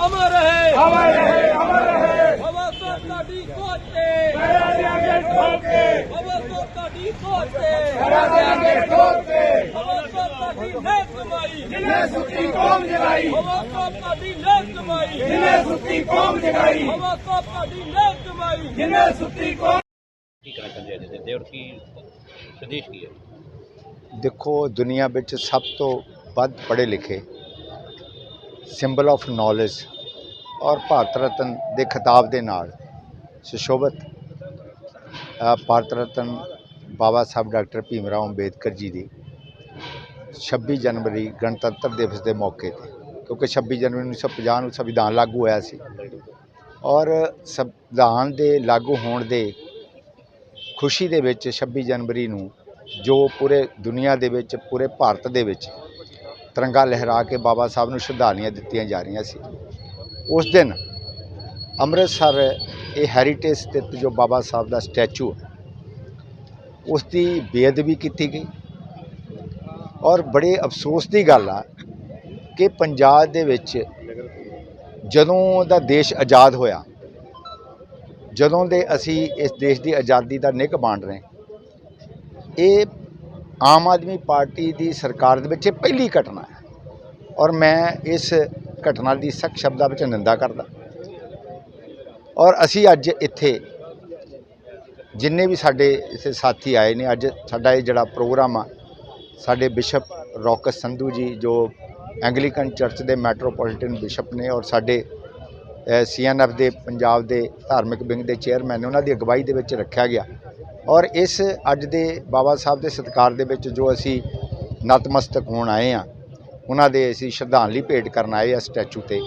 ਅਮਰ ਰਹੇ ਅਮਰ ਰਹੇ ਅਮਰ ਰਹੇ ਬਾਬਾ ਸਾਹਿਬ ਤੁਹਾਡੀ ਸੋਚ ਤੇ ਕਰਾ ਦਿਆਂਗੇ ਠੋਕ ਕੇ ਬਾਬਾ ਸਾਹਿਬ ਤੁਹਾਡੀ ਸੋਚ ਤੇ ਕਰਾ ਦਿਆਂਗੇ ਠੋਕ ਕੇ ਬਾਬਾ ਸਾਹਿਬ ਤੁਹਾਡੀ ਨੇਕ ਕਮਾਈ ਜਿਨੇ ਸੁੱਤੀ ਕੌਮ ਜਗਾਈ ਬਾਬਾ ਸਾਹਿਬ ਤੁਹਾਡੀ ਨੇਕ ਕਮਾਈ ਜਿਨੇ ਸੁੱਤੀ ਕੌਮ ਜਗਾਈ ਬਾਬਾ ਸਾਹਿਬ ਤੁਹਾਡੀ ਨੇਕ ਕਮਾਈ ਜਿਨੇ ਸੁੱਤੀ ਕੌਮ ਕੀ ਕਹਿਣਾ ਚਾਹੁੰਦੇ ਅੱਜ ਦੇ ਦਿਨ ਔਰ ਕੀ ਸੰਦੇਸ਼ ਕੀ ਹੈ ਦੇਖੋ ਦੁਨੀਆ ਵਿੱਚ ਸਭ ਤੋਂ ਵੱਧ ਪੜ੍ਹੇ ਲਿਖੇ ਸਿੰਬਲ ਆਫ ਨੌਲੇਜ ਔਰ ਭਾਰਤ ਰਤਨ ਦੇ ਖਿਤਾਬ ਦੇ ਨਾਲ। ਸੁਸ਼ੋਭਿਤ ਭਾਰਤ ਰਤਨ ਬਾਬਾ ਸਾਹਿਬ ਡਾਕਟਰ ਭੀਮ ਰਾਓ ਅੰਬੇਦਕਰ ਜੀ ਦੀ 26 ਜਨਵਰੀ ਗਣਤੰਤਰ ਦਿਵਸ ਦੇ ਮੌਕੇ ਤੇ, ਕਿਉਂਕਿ 26 ਜਨਵਰੀ 1950 ਨੂੰ ਸੰਵਿਧਾਨ ਲਾਗੂ ਹੋਇਆ ਸੀ। ਔਰ ਸੰਵਿਧਾਨ ਦੇ ਲਾਗੂ ਹੋਣ ਦੇ ਖੁਸ਼ੀ ਦੇ ਵਿੱਚ 26 ਜਨਵਰੀ ਨੂੰ ਜੋ ਪੂਰੇ ਦੁਨੀਆ ਦੇ ਵਿੱਚ, ਪੂਰੇ ਭਾਰਤ ਦੇ ਵਿੱਚ ਤਿਰੰਗਾ ਲਹਿਰਾ ਕੇ ਬਾਬਾ ਸਾਹਿਬ ਨੂੰ ਸ਼ਰਧਾਂਜਲੀਆਂ ਦਿੱਤੀਆਂ ਜਾ ਰਹੀਆਂ ਸੀ। ਉਸ ਦਿਨ ਅੰਮ੍ਰਿਤਸਰ ਇਹ ਹੈਰੀਟੇਜ ਸਥਿਤ ਜੋ ਬਾਬਾ ਸਾਹਿਬ ਦਾ ਸਟੈਚੂ ਹੈ ਉਸ ਦੀ ਬੇਅਦਬੀ ਕੀਤੀ ਗਈ ਔਰ ਬੜੇ ਅਫਸੋਸ ਦੀ ਗੱਲ ਆ ਕਿ ਪੰਜਾਬ ਦੇ ਵਿੱਚ ਜਦੋਂ ਦਾ ਦੇਸ਼ ਆਜ਼ਾਦ ਹੋਇਆ, ਜਦੋਂ ਦੇ ਅਸੀਂ ਇਸ ਦੇਸ਼ ਦੀ ਆਜ਼ਾਦੀ ਦਾ ਨਿੱਘ ਬਾਂਟ ਰਹੇ, ਇਹ ਆਮ ਆਦਮੀ ਪਾਰਟੀ ਦੀ ਸਰਕਾਰ ਦੇ ਵਿੱਚ ਇਹ ਪਹਿਲੀ ਘਟਨਾ ਹੈ। ਔਰ ਮੈਂ ਇਸ ਘਟਨਾ ਦੀ ਸਖਤ ਸ਼ਬਦਾਂ ਵਿੱਚ ਨਿੰਦਾ ਕਰਦਾ। ਔਰ ਅਸੀਂ ਅੱਜ ਇੱਥੇ ਜਿੰਨੇ ਵੀ ਸਾਡੇ ਇਸੇ ਸਾਥੀ ਆਏ ਨੇ, ਅੱਜ ਸਾਡਾ ਇਹ ਜਿਹੜਾ ਪ੍ਰੋਗਰਾਮ ਆ, ਸਾਡੇ ਬਿਸ਼ਪ ਰੌਕਸ ਸੰਧੂ ਜੀ ਜੋ ਐਂਗਲੀਕਨ ਚਰਚ ਦੇ ਮੈਟਰੋਪੋਲੀਟਨ ਬਿਸ਼ਪ ਨੇ ਔਰ ਸਾਡੇ ਸੀਐਨਐਫ ਦੇ, ਪੰਜਾਬ ਦੇ ਧਾਰਮਿਕ ਵਿੰਗ ਦੇ ਚੇਅਰਮੈਨ ਉਹਨਾਂ ਦੀ ਅਗਵਾਈ ਦੇ ਵਿੱਚ ਰੱਖਿਆ ਗਿਆ। ਔਰ ਇਸ ਅੱਜ ਦੇ ਬਾਬਾ ਸਾਹਿਬ ਦੇ ਸਤਿਕਾਰ ਦੇ ਵਿੱਚ ਜੋ ਅਸੀਂ ਨਤਮਸਤਕ ਹੋਣ ਆਏ ਆ ਉਹਨਾਂ ਦੇ ਅਸੀਂ ਸ਼ਰਧਾਂਜਲੀ ਭੇਟ ਕਰਨ ਆਏ ਆ ਸਟੈਚੂ ਤੇ।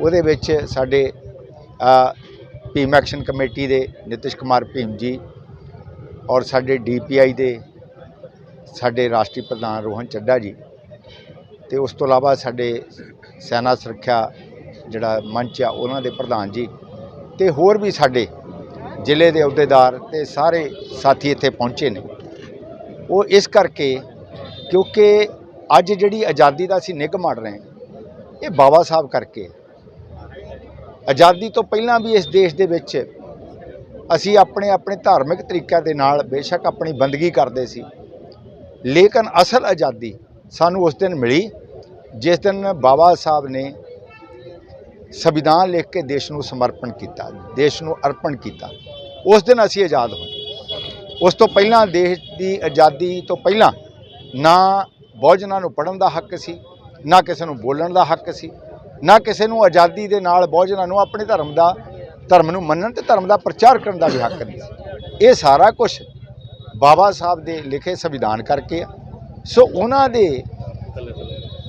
ਉਹਦੇ ਵਿੱਚ ਸਾਡੇ ਭੀਮ ਐਕਸ਼ਨ ਕਮੇਟੀ ਦੇ ਨਿਤਿਸ਼ ਕੁਮਾਰ ਭੀਮ ਜੀ ਔਰ ਸਾਡੇ ਡੀਪੀਆਈ ਦੇ ਸਾਡੇ ਰਾਸ਼ਟਰੀ ਪ੍ਰਧਾਨ ਰੋਹਨ ਚੱਡਾ ਜੀ ਤੇ ਉਸ ਤੋਂ ਇਲਾਵਾ ਸਾਡੇ ਸੈਨਾ ਸੁਰੱਖਿਆ ਜਿਹੜਾ ਮੰਚ ਆ, ਉਹਨਾਂ ਦੇ ਪ੍ਰਧਾਨ ਜੀ ਤੇ ਹੋਰ ਵੀ ਸਾਡੇ ਜ਼ਿਲ੍ਹੇ ਦੇ ਅਹੁਦੇਦਾਰ ਤੇ ਸਾਰੇ ਸਾਥੀ ਇੱਥੇ ਪਹੁੰਚੇ ਨੇ। ਉਹ ਇਸ ਕਰਕੇ ਕਿਉਂਕਿ ਅੱਜ ਜਿਹੜੀ ਆਜ਼ਾਦੀ ਦਾ ਅਸੀਂ ਨਿੱਘ ਮਾਰ ਰਹੇ ਹਾਂ, ਇਹ ਬਾਬਾ ਸਾਹਿਬ ਕਰਕੇ। ਆਜ਼ਾਦੀ ਤੋਂ ਪਹਿਲਾਂ ਵੀ ਇਸ ਦੇਸ਼ ਦੇ ਵਿੱਚ ਅਸੀਂ ਆਪਣੇ ਆਪਣੇ ਧਾਰਮਿਕ ਤਰੀਕਿਆਂ ਦੇ ਨਾਲ ਬੇਸ਼ੱਕ ਆਪਣੀ ਬੰਦਗੀ ਕਰਦੇ ਸੀ। ਲੇਕਿਨ ਅਸਲ ਆਜ਼ਾਦੀ ਸਾਨੂੰ ਉਸ ਦਿਨ ਮਿਲੀ, ਜਿਸ ਦਿਨ ਬਾਬਾ ਸਾਹਿਬ ਨੇ ਸੰਵਿਧਾਨ ਲਿਖ ਕੇ ਦੇਸ਼ ਨੂੰ ਸਮਰਪਣ ਕੀਤਾ, ਦੇਸ਼ ਨੂੰ ਅਰਪਣ ਕੀਤਾ। ਉਸ ਦਿਨ ਅਸੀਂ ਆਜ਼ਾਦ ਹੋਏ। ਉਸ ਤੋਂ ਪਹਿਲਾਂ ਦੇਸ਼ ਦੀ ਆਜ਼ਾਦੀ ਤੋਂ ਪਹਿਲਾਂ ਨਾ ਬਹੁਜਨਾਂ ਨੂੰ ਪੜ੍ਹਨ ਦਾ ਹੱਕ ਸੀ, ਨਾ ਕਿਸੇ ਨੂੰ ਬੋਲਣ ਦਾ ਹੱਕ ਸੀ, ਨਾ ਕਿਸੇ ਨੂੰ ਆਜ਼ਾਦੀ ਦੇ ਨਾਲ ਬਹੁਜਨਾਂ ਨੂੰ ਆਪਣੇ ਧਰਮ ਦਾ, ਧਰਮ ਨੂੰ ਮੰਨਣ ਤੇ ਧਰਮ ਦਾ ਪ੍ਰਚਾਰ ਕਰਨ ਦਾ ਵੀ ਹੱਕ ਨਹੀਂ ਸੀ। ਇਹ ਸਾਰਾ ਕੁਝ ਬਾਬਾ ਸਾਹਿਬ ਦੇ ਲਿਖੇ ਸੰਵਿਧਾਨ ਕਰਕੇ ਆ। ਸੋ ਉਹਨਾਂ ਦੇ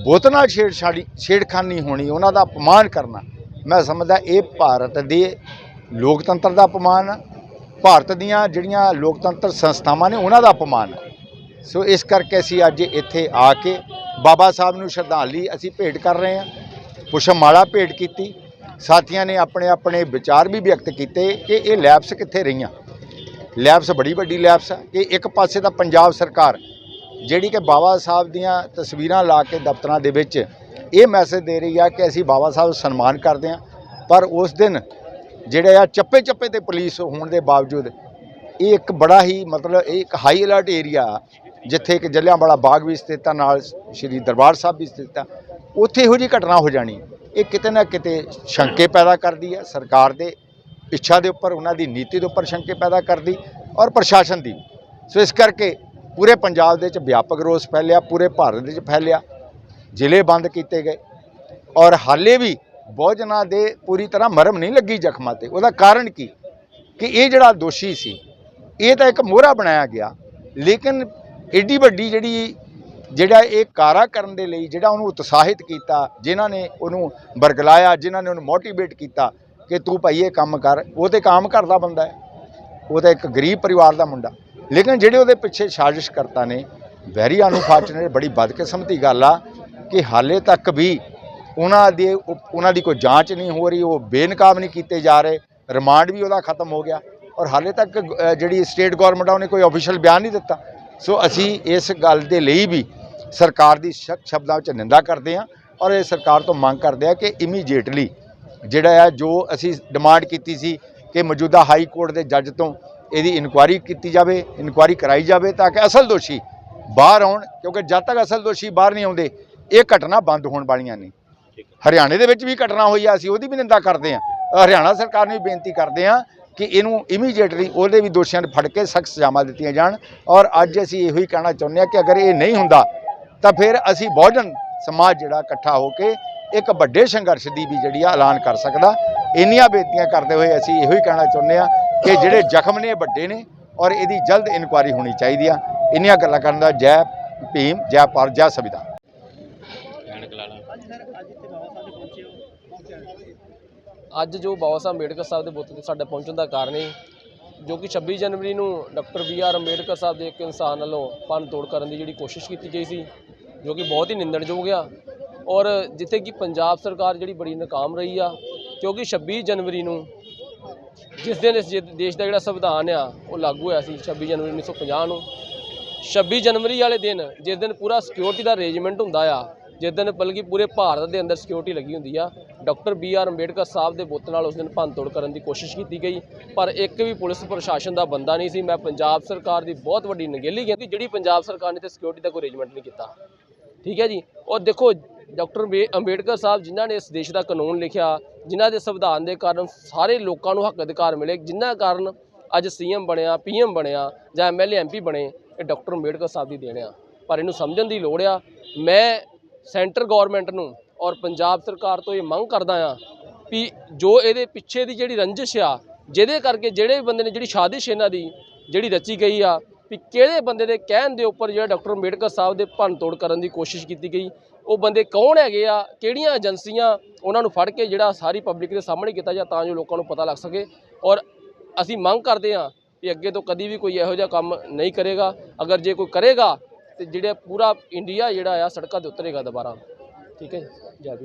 ਬੁੱਤ ਨਾਲ ਛੇੜਛਾੜੀ ਛੇੜਖਾਨੀ ਹੋਣੀ, ਉਹਨਾਂ ਦਾ ਅਪਮਾਨ ਕਰਨਾ, ਮੈਂ ਸਮਝਦਾ ਇਹ ਭਾਰਤ ਦੇ ਲੋਕਤੰਤਰ ਦਾ ਅਪਮਾਨ ਆ। ਭਾਰਤ ਦੀਆਂ ਜਿਹੜੀਆਂ ਲੋਕਤੰਤਰ ਸੰਸਥਾਵਾਂ ਨੇ ਉਹਨਾਂ ਦਾ ਅਪਮਾਨ ਹੈ। ਸੋ ਇਸ ਕਰਕੇ ਅਸੀਂ ਅੱਜ ਇੱਥੇ ਆ ਕੇ ਬਾਬਾ ਸਾਹਿਬ ਨੂੰ ਸ਼ਰਧਾਂਜਲੀ ਅਸੀਂ ਭੇਟ ਕਰ ਰਹੇ ਹਾਂ। ਪੁਸ਼ਪ ਮਾਲਾ ਭੇਟ ਕੀਤੀ। ਸਾਥੀਆਂ ਨੇ ਆਪਣੇ ਆਪਣੇ ਵਿਚਾਰ ਵੀ ਵਿਅਕਤ ਕੀਤੇ ਕਿ ਇਹ ਲੈਬਸ ਕਿੱਥੇ ਰਹੀਆਂ। ਲੈਬਸ ਬੜੀ ਵੱਡੀ ਲੈਬਸ ਆ। ਕਿ ਇੱਕ ਪਾਸੇ ਤਾਂ ਪੰਜਾਬ ਸਰਕਾਰ ਜਿਹੜੀ ਕਿ ਬਾਬਾ ਸਾਹਿਬ ਦੀਆਂ ਤਸਵੀਰਾਂ ਲਾ ਕੇ ਦਫ਼ਤਰਾਂ ਦੇ ਵਿੱਚ ਇਹ ਮੈਸੇਜ ਦੇ ਰਹੀ ਆ ਕਿ ਅਸੀਂ ਬਾਬਾ ਸਾਹਿਬ ਸਨਮਾਨ ਕਰਦੇ ਹਾਂ। ਪਰ ਉਸ ਦਿਨ ਜਿਹੜੇ ਆ ਚੱਪੇ ਚੱਪੇ ਤੇ ਪੁਲਿਸ ਹੋਣ ਦੇ ਬਾਵਜੂਦ, ਇਹ ਇੱਕ ਬੜਾ ਹੀ ਮਤਲਬ ਇਹ ਇੱਕ ਹਾਈ ਅਲਰਟ ਏਰੀਆ ਜਿੱਥੇ ਇੱਕ ਜਲਿਆਂਵਾਲਾ ਬਾਗ ਵੀ ਸਥਿਤ ਆ, ਨਾਲ ਸ਼੍ਰੀ ਦਰਬਾਰ ਸਾਹਿਬ ਵੀ ਸਥਿਤ ਆ, ਉੱਥੇ ਇਹੋ ਜਿਹੀ ਘਟਨਾ ਹੋ ਜਾਣੀ। ਇਹ ਕਿਤੇ ਨਾ ਕਿਤੇ ਸ਼ੰਕੇ ਪੈਦਾ ਕਰਦੀ ਹੈ ਸਰਕਾਰ ਦੇ ਇੱਛਾ ਦੇ ਉੱਪਰ, ਉਹਨਾਂ ਦੀ ਨੀਤੀ ਦੇ ਉੱਪਰ ਸ਼ੰਕੇ ਪੈਦਾ ਕਰਦੀ ਔਰ ਪ੍ਰਸ਼ਾਸਨ ਦੀ। ਸੋ ਇਸ ਕਰਕੇ ਪੂਰੇ ਪੰਜਾਬ ਦੇ ਵਿੱਚ ਵਿਆਪਕ ਰੋਸ ਫੈਲਿਆ, ਪੂਰੇ ਭਾਰਤ ਦੇ ਵਿੱਚ ਫੈਲਿਆ, ਜ਼ਿਲ੍ਹੇ ਬੰਦ ਕੀਤੇ ਗਏ ਔਰ ਹਾਲੇ ਵੀ ਬਹੁਜਨਾਂ ਦੇ ਪੂਰੀ ਤਰ੍ਹਾਂ ਮਰਮ ਨਹੀਂ ਲੱਗੀ ਜ਼ਖਮਾਂ ਤੇ। ਉਹਦਾ ਕਾਰਨ ਕੀ? ਕਿ ਇਹ ਜਿਹੜਾ ਦੋਸ਼ੀ ਸੀ, ਇਹ ਤਾਂ ਇੱਕ ਮੋਹਰਾ ਬਣਾਇਆ ਗਿਆ, ਲੇਕਿਨ ਏਡੀ ਵੱਡੀ ਜਿਹੜੀ, ਜਿਹੜਾ ਇਹ ਕਾਰਾ ਕਰਨ ਦੇ ਲਈ ਜਿਹੜਾ ਉਹਨੂੰ ਉਤਸ਼ਾਹਿਤ ਕੀਤਾ, ਜਿਨ੍ਹਾਂ ਨੇ ਉਹਨੂੰ ਬਰਗਲਾਇਆ, ਜਿਨ੍ਹਾਂ ਨੇ ਉਹਨੂੰ ਮੋਟੀਵੇਟ ਕੀਤਾ ਕਿ ਤੂੰ ਭਾਈ ਇਹ ਕੰਮ ਕਰ, ਉਹ ਤੇ ਕੰਮ ਦਾ ਬੰਦਾ ਹੈ। ਉਹ ਤਾਂ ਇੱਕ ਗਰੀਬ ਪਰਿਵਾਰ ਦਾ ਮੁੰਡਾ। ਲੇਕਿਨ ਜਿਹੜੇ ਉਹਦੇ ਪਿੱਛੇ ਸਾਜ਼ਿਸ਼ ਕਰਤਾ ਨੇ ਵੈਰੀ ਅਨਫਾਰਚੂਨੇਟ ਬੜੀ ਬਦਕਿਸਮਤੀ ਗੱਲ ਆ ਕਿ ਹਾਲੇ ਤੱਕ ਵੀ ਉਹਨਾਂ ਦੇ ਉਪ- ਉਹਨਾਂ ਦੀ ਕੋਈ ਜਾਂਚ ਨਹੀਂ ਹੋ ਰਹੀ, ਉਹ ਬੇਨਕਾਬ ਨਹੀਂ ਕੀਤੇ ਜਾ ਰਹੇ, ਰਿਮਾਂਡ ਵੀ ਉਹਦਾ ਖਤਮ ਹੋ ਗਿਆ। ਔਰ ਹਾਲੇ ਤੱਕ ਜਿਹੜੀ ਸਟੇਟ ਗਵਰਨਮੈਂਟ ਆ, ਉਹਨੇ ਕੋਈ ਅਫੀਸ਼ੀਅਲ ਬਿਆਨ ਨਹੀਂ ਦਿੱਤਾ। ਸੋ ਅਸੀਂ ਇਸ ਗੱਲ ਦੇ ਲਈ ਵੀ ਸਰਕਾਰ ਦੀ ਸਖਤ ਸ਼ਬਦਾਂ ਵਿੱਚ ਨਿੰਦਾ ਕਰਦੇ ਹਾਂ ਔਰ ਇਹ ਸਰਕਾਰ ਤੋਂ ਮੰਗ ਕਰਦੇ ਆ ਕਿ ਇਮੀਡੀਏਟਲੀ ਜਿਹੜਾ ਆ, ਜੋ ਅਸੀਂ ਡਿਮਾਂਡ ਕੀਤੀ ਸੀ ਕਿ ਮੌਜੂਦਾ ਹਾਈ ਕੋਰਟ ਦੇ ਜੱਜ ਤੋਂ ਇਹਦੀ ਇਨਕੁਆਇਰੀ ਕੀਤੀ ਜਾਵੇ ਇਨਕੁਆਇਰੀ ਕਰਾਈ ਜਾਵੇ ਤਾਂ ਕਿ ਅਸਲ ਦੋਸ਼ੀ ਬਾਹਰ ਆਉਣ, ਕਿਉਂਕਿ ਜਦ ਤੱਕ ਅਸਲ ਦੋਸ਼ੀ ਬਾਹਰ ਨਹੀਂ ਆਉਂਦੇ, ਇਹ ਘਟਨਾ ਬੰਦ ਹੋਣ ਵਾਲੀਆਂ ਨਹੀਂ ਹਰਿਆਣੇ ਦੇ ਵਿੱਚ ਵੀ ਘਟਨਾ ਹੋਈ ਆ, ਅਸੀਂ ਉਹਦੀ ਵੀ ਨਿੰਦਾ ਕਰਦੇ ਹਾਂ। ਹਰਿਆਣਾ ਸਰਕਾਰ ਨੂੰ ਵੀ ਬੇਨਤੀ ਕਰਦੇ ਹਾਂ ਕਿ ਇਹਨੂੰ ਇਮੀਡੀਏਟਲੀ ਉਹਦੇ ਵੀ ਦੋਸ਼ੀਆਂ ਨੂੰ ਫੜ ਕੇ ਸਖਤ ਸਜ਼ਾਵਾਂ ਦਿੱਤੀਆਂ ਜਾਣ ਔਰ ਅੱਜ ਅਸੀਂ ਇਹੋ ਹੀ ਕਹਿਣਾ ਚਾਹੁੰਦੇ ਹਾਂ ਕਿ ਅਗਰ ਇਹ ਨਹੀਂ ਹੁੰਦਾ, ਤਾਂ ਫਿਰ ਅਸੀਂ ਬਹੁਜਨ ਸਮਾਜ ਜਿਹੜਾ ਇਕੱਠਾ ਹੋ ਕੇ ਇੱਕ ਵੱਡੇ ਸੰਘਰਸ਼ ਦੀ ਵੀ ਜਿਹੜੀ ਆ ਐਲਾਨ ਕਰ ਸਕਦਾ। ਇੰਨੀਆਂ ਬੇਨਤੀਆਂ ਕਰਦੇ ਹੋਏ ਅਸੀਂ ਇਹੋ ਹੀ ਕਹਿਣਾ ਚਾਹੁੰਦੇ ਹਾਂ ਕਿ ਜਿਹੜੇ ਜ਼ਖਮ ਨੇ ਵੱਡੇ ਨੇ ਔਰ ਇਹਦੀ ਜਲਦ ਇਨਕੁਆਇਰੀ ਹੋਣੀ ਚਾਹੀਦੀ ਆ। ਇੰਨੀਆਂ ਗੱਲਾਂ ਕਰਨ ਦਾ ਜੈ ਭੀਮ, ਜੈ ਭਾਰਤ, ਜੈ ਸੰਵਿਧਾਨ ਐਨਕ ਲਾ ਲਾ ਅੱਜ ਜੋ ਬਾਬਾ ਸਾਹਿਬ ਅੰਬੇਡਕਰ ਸਾਹਿਬ ਦੇ ਬੁੱਤ ਤੇ ਸਾਡੇ ਪਹੁੰਚਣ ਦਾ ਕਾਰਨ ਹੈ ਜੋ ਕਿ 26 ਜਨਵਰੀ ਨੂੰ doctor B R Ambedkar Sahib ਦੇ ਇੱਕ ਇਨਸਾਨ ਵੱਲੋਂ ਭੰਨ ਤੋੜ ਕਰਨ ਦੀ ਜਿਹੜੀ ਕੋਸ਼ਿਸ਼ ਕੀਤੀ ਗਈ ਸੀ, ਜੋ ਕਿ ਬਹੁਤ ਹੀ ਨਿੰਦਣਯੋਗ ਆ। ਔਰ ਜਿੱਥੇ ਕਿ ਪੰਜਾਬ ਸਰਕਾਰ ਜਿਹੜੀ ਬੜੀ ਨਾਕਾਮ ਰਹੀ ਆ, ਕਿਉਂਕਿ 26 ਜਨਵਰੀ ਨੂੰ ਜਿਸ ਦਿਨ ਇਸ ਜੇ- ਦੇਸ਼ ਦਾ ਜਿਹੜਾ ਸੰਵਿਧਾਨ ਆ, ਉਹ ਲਾਗੂ ਹੋਇਆ ਸੀ 26 ਜਨਵਰੀ 1950 ਨੂੰ। 26 ਜਨਵਰੀ ਵਾਲੇ ਦਿਨ ਜਿਸ ਦਿਨ ਪੂਰਾ ਸਿਕਿਉਰਿਟੀ ਦਾ ਅਰੇਂਜਮੈਂਟ ਹੁੰਦਾ ਆ ਜਿਸ ਦਿਨ ਬਲਕਿ ਪੂਰੇ ਭਾਰਤ ਦੇ ਅੰਦਰ ਸਿਕਿਉਰਿਟੀ ਲੱਗੀ ਹੁੰਦੀ ਆ doctor B R Ambedkar Sahib ਦੇ ਬੁੱਤ ਨਾਲ ਉਸ ਦਿਨ ਭੰਨਤੋੜ ਕਰਨ ਦੀ ਕੋਸ਼ਿਸ਼ ਕੀਤੀ ਗਈ। ਪਰ ਇੱਕ ਵੀ ਪੁਲਿਸ ਪ੍ਰਸ਼ਾਸਨ ਦਾ ਬੰਦਾ ਨਹੀਂ ਸੀ। ਮੈਂ ਪੰਜਾਬ ਸਰਕਾਰ ਦੀ ਬਹੁਤ ਵੱਡੀ ਨਗੇਲੀ ਕਹਿੰਦੀ ਜਿਹੜੀ ਪੰਜਾਬ ਸਰਕਾਰ ਨੇ ਤੇ ਸਿਕਿਉਰਿਟੀ ਦਾ ਕੋਈ ਅਰੇਂਜਮੈਂਟ ਨਹੀਂ ਕੀਤਾ। ਠੀਕ ਹੈ ਜੀ? ਔਰ ਦੇਖੋ ਡਾਕਟਰ ਅੰਬੇ- ਅੰਬੇਡਕਰ ਸਾਹਿਬ ਜਿਨ੍ਹਾਂ ਨੇ ਇਸ ਦੇਸ਼ ਦਾ ਕਾਨੂੰਨ ਲਿਖਿਆ, ਜਿਨ੍ਹਾਂ ਦੇ ਸੰਵਿਧਾਨ ਦੇ ਕਾਰਨ ਸਾਰੇ ਲੋਕਾਂ ਨੂੰ ਹੱਕ ਅਧਿਕਾਰ ਮਿਲੇ, ਜਿਨ੍ਹਾਂ ਕਾਰਨ ਅੱਜ ਸੀਐਮ ਬਣਿਆ ਪੀਐਮ ਬਣਿਆ, ਜਾਂ ਐਮਐਲਏ ਐਮਪੀ ਬਣੇ, ਇਹ ਡਾਕਟਰ ਅੰਬੇਡਕਰ ਸਾਹਿਬ ਦੀ ਦੇਣ ਆ। ਪਰ ਇਹਨੂੰ ਸਮਝਣ ਦੀ ਲੋੜ ਆ। ਮੈਂ ਸੈਂਟਰ ਗਵਰਨਮੈਂਟ ਨੂੰ ਔਰ ਪੰਜਾਬ ਸਰਕਾਰ ਤੋਂ ਇਹ ਮੰਗ ਕਰਦਾ ਆ ਵੀ ਜੋ ਇਹਦੇ ਪਿੱਛੇ ਦੀ ਜਿਹੜੀ ਰੰਜਿਸ਼ ਆ, ਜਿਹਦੇ ਕਰਕੇ ਜਿਹੜੇ ਵੀ ਬੰਦੇ ਨੇ ਜਿਹੜੀ ਸਾਜ਼ਿਸ਼ ਇਹਨਾਂ ਦੀ, ਜਿਹੜੀ ਰਚੀ ਗਈ ਆ, ਵੀ ਕਿਹੜੇ ਬੰਦੇ ਦੇ ਕਹਿਣ ਦੇ ਉੱਪਰ ਜਿਹੜਾ ਡਾਕਟਰ ਅੰਬੇਡਕਰ ਸਾਹਿਬ ਦੇ ਭੰਨ ਤੋੜ ਕਰਨ ਦੀ ਕੋਸ਼ਿਸ਼ ਕੀਤੀ ਗਈ, ਉਹ ਬੰਦੇ ਕੌਣ ਹੈਗੇ ਆ, ਕਿਹੜੀਆਂ ਏਜੰਸੀਆਂ ਉਹਨਾਂ ਨੂੰ ਫੜ ਕੇ ਜਿਹੜਾ ਸਾਰੀ ਪਬਲਿਕ ਦੇ ਸਾਹਮਣੇ ਕੀਤਾ ਜਾ ਤਾਂ ਜੋ ਲੋਕਾਂ ਨੂੰ ਪਤਾ ਲੱਗ ਸਕੇ ਔਰ ਅਸੀਂ ਮੰਗ ਕਰਦੇ ਹਾਂ ਕਿ ਅੱਗੇ ਤੋਂ ਕਦੀ ਵੀ ਕੋਈ ਇਹੋ ਜਿਹਾ ਕੰਮ ਨਹੀਂ ਕਰੇਗਾ, ਅਗਰ ਜੇ ਕੋਈ ਕਰੇਗਾ ਤੇ ਜਿਹੜੇ ਪੂਰਾ ਇੰਡੀਆ ਜਿਹੜਾ ਆ ਸੜਕਾਂ ਤੇ ਉਤਰੇਗਾ ਦੁਬਾਰਾ। ਠੀਕ ਹੈ ਜੀ? ਜੈ ਭੀਮ।